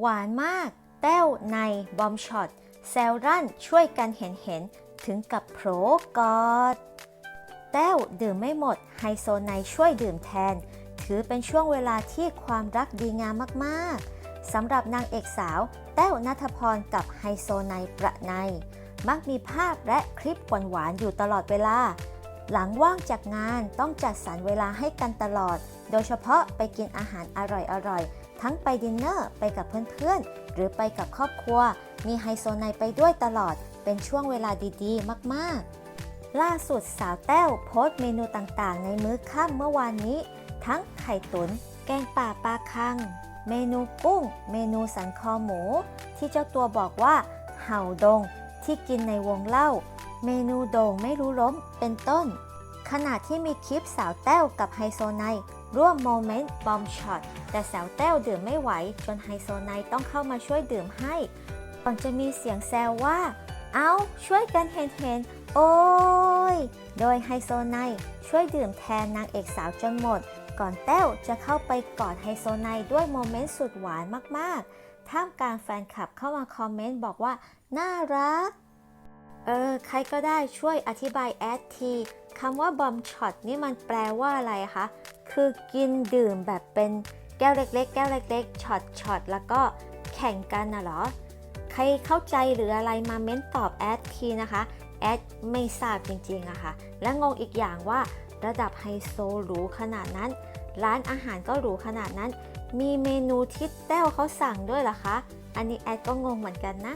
หวานมาก แต้วในบอมช็อตแซลรั่นช่วยกันเห็นเห็นๆถึงกับโผล่กอด แต้วดื่มไม่หมดไฮโซไนช่วยดื่มแทน ถือเป็นช่วงเวลาที่ความรักดีงามมากๆสำหรับนางเอกสาว แต้วนัทพรกับไฮโซไนประไนมักมีภาพและคลิปหวานๆอยู่ตลอดเวลา หลังว่างจากงานต้องจัดสรรเวลาให้กันตลอด โดยเฉพาะไปกินอาหารอร่อยๆ ทั้งไปดินเนอร์ไปกับเพื่อนๆ หรือไปกับครอบครัว มีไฮโซไนไปด้วยตลอด เป็นช่วงเวลาดีๆ มากๆ ล่าสุดสาวแต้วโพสต์เมนูต่างๆ ในมื้อค่ำเมื่อวานนี้ ทั้งไข่ตุน๋นแกงป่าปลาคัง เมนูกุ้ง เมนูสันคอหมู ที่เจ้าตัวบอกว่า เห่าดง ที่กินในวงเล่า เมนูโด่งไม่รู้ล้มเป็นต้น ขณะที่มีคลิปสาวแต้วกับไฮโซไน ร่วมโมเมนต์บอมช็อตแต่สาวแต้วดื่มไม่ไหว จนไฮโซไนต้องเข้ามาช่วยดื่มให้ก่อนจะมีเสียงแซวว่า เอาช่วยกันเห็นเห็นๆโอ้ย โดยไฮโซไนช่วยดื่มแทนนางเอกสาวจนหมด ก่อนแต้วจะเข้าไปกอดไฮโซไนด้วยโมเมนต์สุดหวานมาก ๆ ท่ามกลางแฟนคลับเข้ามาคอมเมนต์บอกว่า น่ารัก เออ ใครก็ได้ช่วยอธิบายแอดทีคำว่าบอมช็อตนี่มันแปลว่าอะไรคะ คือกินดื่มแบบเป็นแก้วเล็กๆ แก้วเล็กๆช็อตช็อตแล้วก็แข่งกันน่ะเหรอ ใครเข้าใจหรืออะไรมาเม้นตอบแอดทีนะคะ แอดไม่ทราบจริงๆอะค่ะ และงงอีกอย่างว่าระดับไฮโซหรูขนาดนั้น ร้านอาหารก็หรูขนาดนั้น มีเมนูที่แต้วเขาสั่งด้วยเหรอคะ อันนี้แอดก็งงเหมือนกันนะ